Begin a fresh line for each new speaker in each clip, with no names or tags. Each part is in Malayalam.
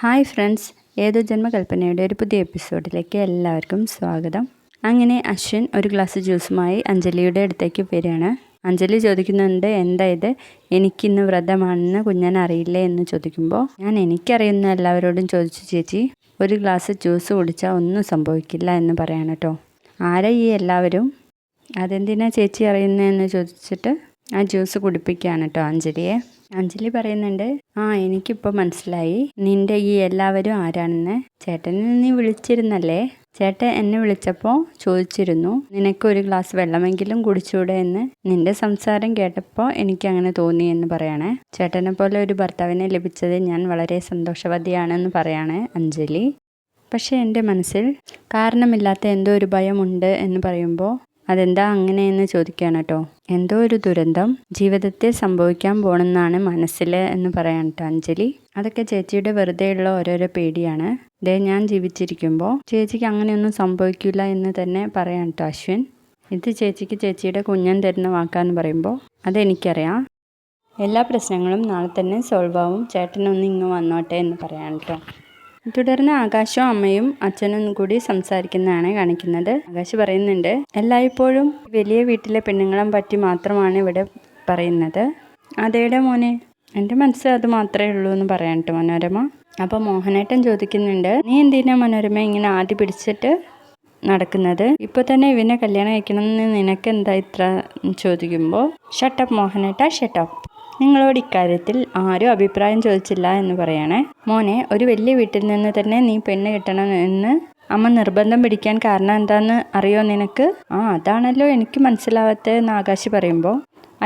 Hi friends. ഏതോ ജന്മകൽപ്പനയുടെ ഒരു പുതിയ എപ്പിസോഡിലേക്ക് എല്ലാവർക്കും സ്വാഗതം. അങ്ങനെ അശ്വിൻ ഒരു ഗ്ലാസ് ജ്യൂസുമായി അഞ്ജലിയുടെ അടുത്തേക്ക് വരികയാണ്. അഞ്ജലി ചോദിക്കുന്നുണ്ട് എന്താ ഇത്? എനിക്കിന്ന് വ്രതമാണെന്ന് കുഞ്ഞാൻ അറിയില്ലേ? എന്ന് ചോദിക്കുമ്പോൾ ഞാൻ എനിക്കറിയുന്ന എല്ലാവരോടും ചോദിച്ചു ചേച്ചി. ഒരു ഗ്ലാസ് ജ്യൂസ് കുടിച്ചാൽ ഒന്നും സംഭവിക്കില്ല എന്ന് പറയാണ് കേട്ടോ ആരാ ഈ എല്ലാവരും? അതെന്തിനാ ചേച്ചി അറിയുന്നതെന്ന് ചോദിച്ചിട്ട് ആ ജ്യൂസ് കുടിപ്പിക്കുകയാണ് കേട്ടോ അഞ്ജലിയെ. അഞ്ജലി പറയുന്നുണ്ട് ആ എനിക്കിപ്പോൾ മനസ്സിലായി. നിന്റെ ഈ എല്ലാവരും ആരാണെന്ന്? ചേട്ടനെ നീ വിളിച്ചിരുന്നല്ലേ? ചേട്ടൻ എന്നെ വിളിച്ചപ്പോൾ ചോദിച്ചിരുന്നു നിനക്ക് ഒരു ഗ്ലാസ് വെള്ളമെങ്കിലും കുടിച്ചൂടെ എന്ന്? നിന്റെ സംസാരം കേട്ടപ്പോൾ എനിക്ക് അങ്ങനെ തോന്നി എന്ന് പറയണേ. ചേട്ടനെ പോലെ ഒരു ഭർത്താവിനെ ലഭിച്ചത് ഞാൻ വളരെ സന്തോഷവതിയാണെന്ന് പറയണേ അഞ്ജലി. പക്ഷേ എന്റെ മനസ്സിൽ കാരണമില്ലാത്ത എന്തോ ഒരു ഭയമുണ്ട് എന്ന് പറയുമ്പോൾ അതെന്താ അങ്ങനെയെന്ന് ചോദിക്കുകയാണ് കേട്ടോ. എന്തോ ഒരു ദുരന്തം ജീവിതത്തെ സംഭവിക്കാൻ പോണെന്നാണ് മനസ്സിൽ എന്ന് പറയാൻ കേട്ടോ അഞ്ജലി. അതൊക്കെ ചേച്ചിയുടെ വെറുതെയുള്ള ഓരോരോ പേടിയാണ്. ദേ ഞാൻ ജീവിച്ചിരിക്കുമ്പോൾ ചേച്ചിക്ക് അങ്ങനെയൊന്നും സംഭവിക്കില്ല എന്ന് തന്നെ പറയാൻ കേട്ടോ അശ്വിൻ. ഇത് ചേച്ചിക്ക് ചേച്ചിയുടെ കുഞ്ഞൻ തരുന്ന വാക്കാന്ന് പറയുമ്പോൾ അതെനിക്കറിയാം. എല്ലാ പ്രശ്നങ്ങളും നാളെ തന്നെ സോൾവ് ആവും. ചേട്ടനൊന്ന് ഇങ്ങ് വന്നോട്ടെ എന്ന് പറയാൻ കേട്ടോ. തുടർന്ന് ആകാശവും അമ്മയും അച്ഛനും കൂടി സംസാരിക്കുന്നതാണ് കാണിക്കുന്നത്. ആകാശ് പറയുന്നുണ്ട് എല്ലായ്പ്പോഴും വലിയ വീട്ടിലെ പെണ്ണുങ്ങളെ പറ്റി മാത്രമാണ് ഇവിടെ പറയുന്നത്. അതേടെ മോനെ? എന്റെ മനസ്സിൽ അത് മാത്രമേ ഉള്ളൂ എന്ന് പറയാനിട്ട് മനോരമ. അപ്പോൾ മോഹനേട്ടൻ ചോദിക്കുന്നുണ്ട് നീ എന്തിനാ മനോരമ ഇങ്ങനെ ആദ്യ പിടിച്ചിട്ട് നടക്കുന്നത്? ഇപ്പോൾ തന്നെ ഇവനെ കല്യാണം കഴിക്കണമെന്ന് നിനക്ക് എന്താ ഇത്ര ചോദിക്കുമ്പോൾ ഷട്ടപ്പ് മോഹനേട്ട ഷട്ടപ്പ് നിങ്ങളോട് ഇക്കാര്യത്തിൽ ആരും അഭിപ്രായം ചോദിച്ചില്ല എന്ന് പറയണേ. മോനെ ഒരു വലിയ വീട്ടിൽ നിന്ന് തന്നെ നീ പെണ്ണ് കിട്ടണം എന്ന് അമ്മ നിർബന്ധം പിടിക്കാൻ കാരണം എന്താന്ന് അറിയോ നിനക്ക്? ആ അതാണല്ലോ എനിക്ക് മനസ്സിലാവാത്തതെന്ന് ആകാശ് പറയുമ്പോൾ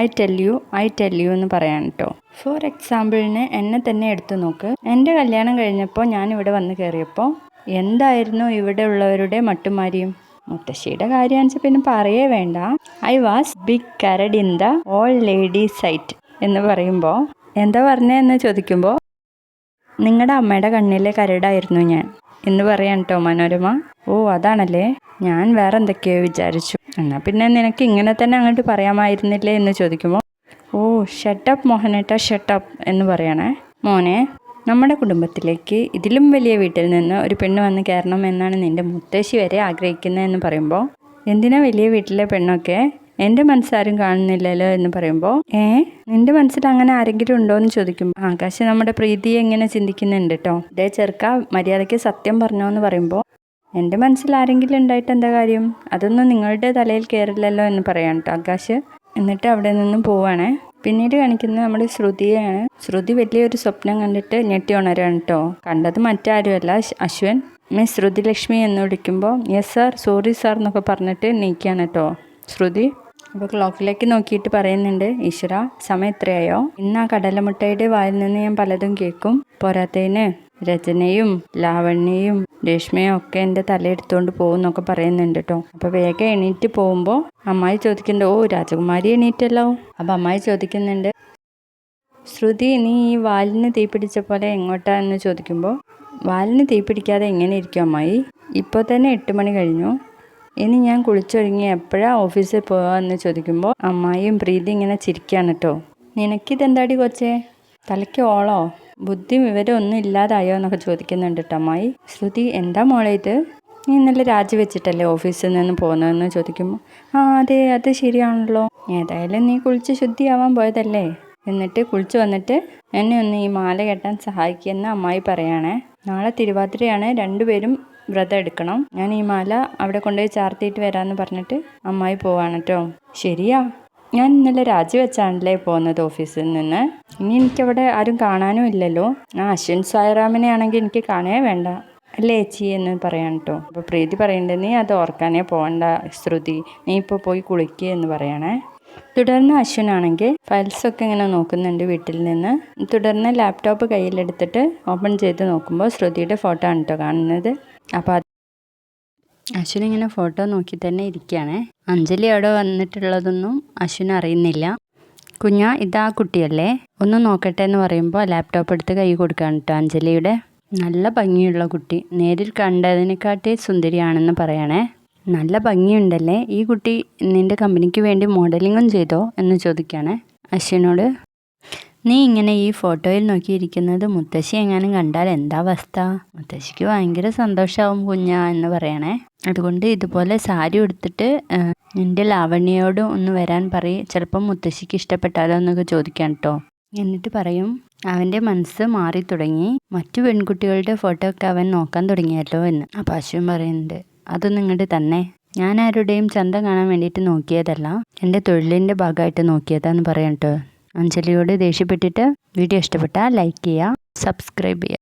I tell you I tell you എന്ന് പറയാൻ കേട്ടോ ഫോർ എക്സാമ്പിളിന് എന്നെ തന്നെ എടുത്തു നോക്ക്. എന്റെ കല്യാണം കഴിഞ്ഞപ്പോൾ ഞാൻ ഇവിടെ വന്ന് കയറിയപ്പോൾ എന്തായിരുന്നു ഇവിടെ ഉള്ളവരുടെ മട്ടുമാരിയും? മുത്തശ്ശിയുടെ കാര്യമാണെന്ന് പിന്നെ പറയേ വേണ്ട. I was big crowd in the all ladies site എന്ന് പറയുമ്പോൾ എന്താ പറഞ്ഞതെന്ന് ചോദിക്കുമ്പോൾ നിങ്ങളുടെ അമ്മയുടെ കണ്ണിലെ കരടായിരുന്നു ഞാൻ. എന്ന് പറയാൻ കേട്ടോ മനോരമ. ഓ അതാണല്ലേ? ഞാൻ വേറെ എന്തൊക്കെയോ വിചാരിച്ചു. എന്നാൽ പിന്നെ നിനക്ക് ഇങ്ങനെ തന്നെ അങ്ങോട്ട് പറയാമായിരുന്നില്ലേ? എന്ന് ചോദിക്കുമ്പോൾ ഓ ഷട്ടപ്പ് മോഹനേട്ട ഷട്ടപ്പ് എന്ന് പറയണേ. മോനെ നമ്മുടെ കുടുംബത്തിലേക്ക് ഇതിലും വലിയ വീട്ടിൽ നിന്ന് ഒരു പെണ്ണ് വന്ന് കയറണം എന്നാണ് നിന്റെ മുത്തശ്ശി വരെ ആഗ്രഹിക്കുന്നത് എന്ന് പറയുമ്പോൾ എന്തിനാ വലിയ വീട്ടിലെ പെണ്ണൊക്കെ എന്റെ മനസ്സാരും കാണുന്നില്ലല്ലോ എന്ന് പറയുമ്പോൾ ഏ നിന്റെ മനസ്സിൽ അങ്ങനെ ആരെങ്കിലും ഉണ്ടോ എന്ന് ചോദിക്കും. ആകാശ് നമ്മുടെ പ്രീതി എങ്ങനെ ചിന്തിക്കുന്നുണ്ട് കേട്ടോ ഇതേ ചെറുക്ക മര്യാദയ്ക്ക് സത്യം പറഞ്ഞോ എന്ന് പറയുമ്പോൾ എന്റെ മനസ്സിൽ ആരെങ്കിലും ഉണ്ടായിട്ട് എന്താ കാര്യം? അതൊന്നും നിങ്ങളുടെ തലയിൽ കയറില്ലല്ലോ എന്ന് പറയാം കേട്ടോ ആകാശ്. എന്നിട്ട് അവിടെ നിന്നും പോവാണേ. പിന്നീട് കാണിക്കുന്നത് നമ്മുടെ ശ്രുതിയാണ് ശ്രുതി വലിയൊരു സ്വപ്നം കണ്ടിട്ട് ഞെട്ടി ഉണരാണ് കേട്ടോ കണ്ടത് മറ്റാരുമല്ല അശ്വൻ. മിസ് ശ്രുതിലക്ഷ്മി എന്ന് വിളിക്കുമ്പോൾ യെസ് സാർ സോറി സാർ എന്നൊക്കെ പറഞ്ഞിട്ട് നീക്കുകയാണ് കേട്ടോ ശ്രുതി അപ്പോൾ ക്ലോക്കിലേക്ക് നോക്കിയിട്ട് പറയുന്നുണ്ട് ഈശ്വര സമയം എത്രയായോ? ഇന്ന് ആ കടലമുട്ടയുടെ വായിൽ നിന്ന് ഞാൻ പലതും കേൾക്കും. പോരാത്തതിന് രചനയും ലാവണ്യയും രേഷ്മയും ഒക്കെ എന്റെ തലയെടുത്തുകൊണ്ട് പോകും എന്നൊക്കെ പറയുന്നുണ്ട് കേട്ടോ അപ്പോൾ വേഗം എണീറ്റ് പോകുമ്പോൾ അമ്മായി ചോദിക്കുന്നുണ്ട് ഓ രാജകുമാരി എണീറ്റല്ലോ? അപ്പോൾ അമ്മായി ചോദിക്കുന്നുണ്ട് ശ്രുതി നീ ഈ വാലിന് തീ പിടിച്ച പോലെ എങ്ങോട്ടാ എന്ന് ചോദിക്കുമ്പോൾ വാലിന് തീ പിടിക്കാതെ എങ്ങനെ ഇരിക്കും അമ്മായി? ഇപ്പോൾ തന്നെ എട്ട് മണി കഴിഞ്ഞു. ഇനി ഞാൻ കുളിച്ചൊരുങ്ങി എപ്പോഴാണ് ഓഫീസിൽ പോകാമെന്ന് ചോദിക്കുമ്പോൾ അമ്മായിയും പ്രീതി ഇങ്ങനെ ചിരിക്കുകയാണ് കേട്ടോ നിനക്കിതെന്താടി കൊച്ചേ? തലയ്ക്ക് ഓളോ? ബുദ്ധി വിവരം ഒന്നും ഇല്ലാതായോ എന്നൊക്കെ ചോദിക്കുന്നുണ്ട് കേട്ടോ അമ്മായി. ശ്രുതി എന്താ മോളെ ഇത്? നീ ഇന്നലെ രാജിവെച്ചിട്ടല്ലേ ഓഫീസിൽ നിന്ന് പോകുന്നതെന്ന് ചോദിക്കുമ്പോൾ ആ അതെ അത് ശരിയാണല്ലോ. ഏതായാലും നീ കുളിച്ച് ശുദ്ധിയാവാൻ പോയതല്ലേ? എന്നിട്ട് കുളിച്ച് വന്നിട്ട് എന്നെ ഒന്ന് ഈ മാല കെട്ടാൻ സഹായിക്കുമെന്ന് അമ്മായി പറയണേ. നാളെ തിരുവാതിരയാണ് രണ്ടുപേരും വ്രതം എടുക്കണം. ഞാൻ ഈ മാല അവിടെ കൊണ്ടുപോയി ചാർത്തിയിട്ട് വരാമെന്ന് പറഞ്ഞിട്ട് അമ്മായി പോവാണ് കേട്ടോ ശരിയാ. ഞാൻ ഇന്നലെ രാജിവെച്ചാണല്ലേ പോകുന്നത് ഓഫീസിൽ നിന്ന്. ഇനി എനിക്കവിടെ ആരും കാണാനും ഇല്ലല്ലോ. ആ അശ്വിൻ സായറാമിനെ ആണെങ്കിൽ എനിക്ക് കാണേ വേണ്ട. അല്ലേ ചേച്ചി എന്ന് പറയാൻ കേട്ടോ അപ്പോൾ പ്രീതി പറയണ്ടേ നീ അത് ഓർക്കാനേ പോകണ്ട ശ്രുതി. നീ ഇപ്പോൾ പോയി കുളിക്കുക എന്ന് പറയണേ. തുടർന്ന് അശ്വനാണെങ്കിൽ ഫയൽസൊക്കെ ഇങ്ങനെ നോക്കുന്നുണ്ട് വീട്ടിൽ നിന്ന്. തുടർന്ന് ലാപ്ടോപ്പ് കയ്യിലെടുത്തിട്ട് ഓപ്പൺ ചെയ്ത് നോക്കുമ്പോൾ ശ്രുതിയുടെ ഫോട്ടോ ആണ് കേട്ടോ കാണുന്നത്. അപ്പോൾ അത് അശ്വിൻ ഇങ്ങനെ ഫോട്ടോ നോക്കി തന്നെ ഇരിക്കുകയാണ്. അഞ്ജലി അവിടെ വന്നിട്ടുള്ളതൊന്നും അശ്വിൻ അറിയുന്നില്ല. കുഞ്ഞ ഇതാ കുട്ടിയല്ലേ? ഒന്ന് നോക്കട്ടെ എന്ന് പറയുമ്പോൾ ലാപ്ടോപ്പ് എടുത്ത് കൈ കൊടുക്കുകയാണ് കേട്ടോ അഞ്ജലിയുടെ. നല്ല ഭംഗിയുള്ള കുട്ടി. നേരിൽ കണ്ടതിനെക്കാട്ടി സുന്ദരിയാണെന്ന് പറയണേ. നല്ല ഭംഗിയുണ്ടല്ലേ? ഈ കുട്ടി നിന്റെ കമ്പനിക്ക് വേണ്ടി മോഡലിങ്ങും ചെയ്തോ എന്ന് ചോദിക്കുകയാണ് അശ്വിനോട്. നീ ഇങ്ങനെ ഈ ഫോട്ടോയിൽ നോക്കിയിരിക്കുന്നത് മുത്തശ്ശി എങ്ങാനും കണ്ടാൽ എന്താ അവസ്ഥ? മുത്തശ്ശിക്ക് ഭയങ്കര സന്തോഷമാവും കുഞ്ഞാ എന്ന് പറയണേ. അതുകൊണ്ട് ഇതുപോലെ സാരി ഉടുത്തിട്ട് എന്റെ ലാവണ്യയോട് ഒന്ന് വരാൻ പറയും. ചിലപ്പം മുത്തശ്ശിക്ക് ഇഷ്ടപ്പെട്ടാലോ എന്നൊക്കെ ചോദിക്കാം കേട്ടോ എന്നിട്ട് പറയും അവന്റെ മനസ്സ് മാറി തുടങ്ങി മറ്റു പെൺകുട്ടികളുടെ ഫോട്ടോ ഒക്കെ അവൻ നോക്കാൻ തുടങ്ങിയല്ലോ എന്ന്. അപ്പം അശ്വൻ പറയുന്നുണ്ട് അതൊന്നും ഇങ്ങോട്ട് തന്നെ. ഞാൻ ആരുടെയും ചന്ത കാണാൻ വേണ്ടിയിട്ട് നോക്കിയതല്ല. എന്റെ തൊഴിലിന്റെ ഭാഗമായിട്ട് നോക്കിയതാന്ന് പറയാം കേട്ടോ അഞ്ജലിയോട് ദേഷ്യപ്പെട്ടിട്ട് വീഡിയോ ഇഷ്ടപ്പെട്ടാൽ ലൈക്ക് ചെയ്യുക സബ്സ്ക്രൈബ് ചെയ്യുക